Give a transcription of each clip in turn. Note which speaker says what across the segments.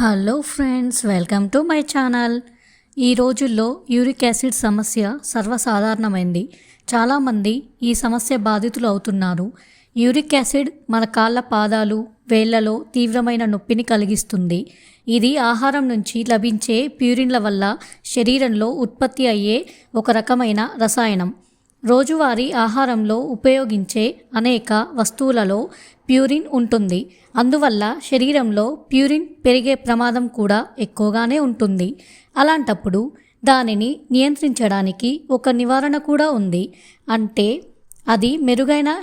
Speaker 1: Hello friends welcome to my channel ఈ రోజుల్లో uric acid సమస్య సర్వసాధారణమైంది. చాలామంది ఈ సమస్య బాధితులు అవుతున్నారు. యూరిక్ యాసిడ్ మన కాళ్ళ పాదాలు వేళ్ళలో తీవ్రమైన నొప్పిని కలిగిస్తుంది. ఇది ఆహారం నుంచి లభించే ప్యూరిన్ల వల్ల శరీరంలో ఉత్పత్తి అయ్యే ఒక రకమైన రసాయనం. రోజువారీ ఆహారంలో ఉపయోగించే అనేక వస్తువులలో ప్యూరిన్ ఉంటుంది. అందువల్ల శరీరంలో ప్యూరిన్ పెరిగే ప్రమాదం కూడా ఎక్కువగానే ఉంటుంది. అలాంటప్పుడు దానిని నియంత్రించడానికి ఒక నివారణ కూడా ఉంది. అంటే అది మెరుగైన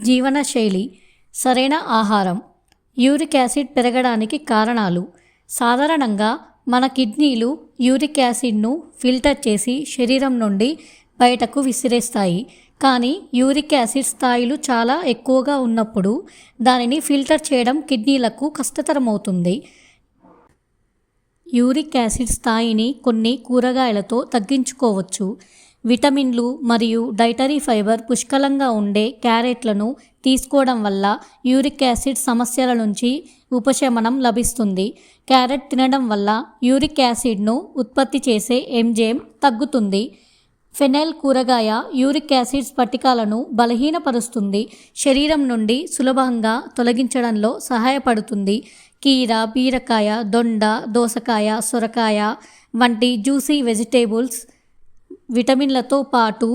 Speaker 1: జీవనశైలి సరైన ఆహారం యూరిక్ యాసిడ్ పెరగడానికి కారణాలు. సాధారణంగా మన కిడ్నీలు యూరిక్ యాసిడ్ను ఫిల్టర్ చేసి శరీరం నుండి బయటకు విసిరేస్తాయి. కానీ యూరిక్ యాసిడ్ స్థాయిలు చాలా ఎక్కువగా ఉన్నప్పుడు దానిని ఫిల్టర్ చేయడం కిడ్నీలకు కష్టతరమవుతుంది. యూరిక్ యాసిడ్ స్థాయిని కొన్ని కూరగాయలతో తగ్గించుకోవచ్చు. విటమిన్లు మరియు డైటరీ ఫైబర్ పుష్కలంగా ఉండే క్యారెట్లను తీసుకోవడం వల్ల యూరిక్ యాసిడ్ సమస్యల నుంచి ఉపశమనం లభిస్తుంది. క్యారెట్ తినడం వల్ల యూరిక్ యాసిడ్ను ఉత్పత్తి చేసే ఎంజైమ్ తగ్గుతుంది. ఫెనైల్ కూరగాయ యూరిక్ యాసిడ్ స్ఫటికాలను బలహీనపరుస్తుంది. శరీరం నుండి సులభంగా తొలగించడంలో సహాయపడుతుంది. కీర బీరకాయ దొండ దోసకాయ సొరకాయ వంటి జ్యూసీ వెజిటేబుల్స్ విటమిన్లతో పాటు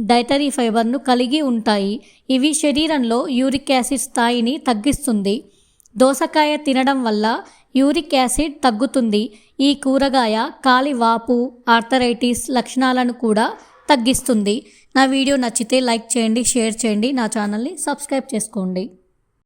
Speaker 1: డైటరీ ఫైబర్ను కలిగి ఉంటాయి. ఇవి శరీరంలో యూరిక్ యాసిడ్ స్థాయిని తగ్గిస్తుంది. దోసకాయ తినడం వల్ల యూరిక్ యాసిడ్ తగ్గుతుంది. ఈ కూరగాయ కాలి వాపు ఆర్థరైటిస్ లక్షణాలను కూడా తగ్గిస్తుంది. నా వీడియో నచ్చితే లైక్ చేయండి షేర్ చేయండి. నా ఛానల్ని సబ్స్క్రైబ్ చేసుకోండి.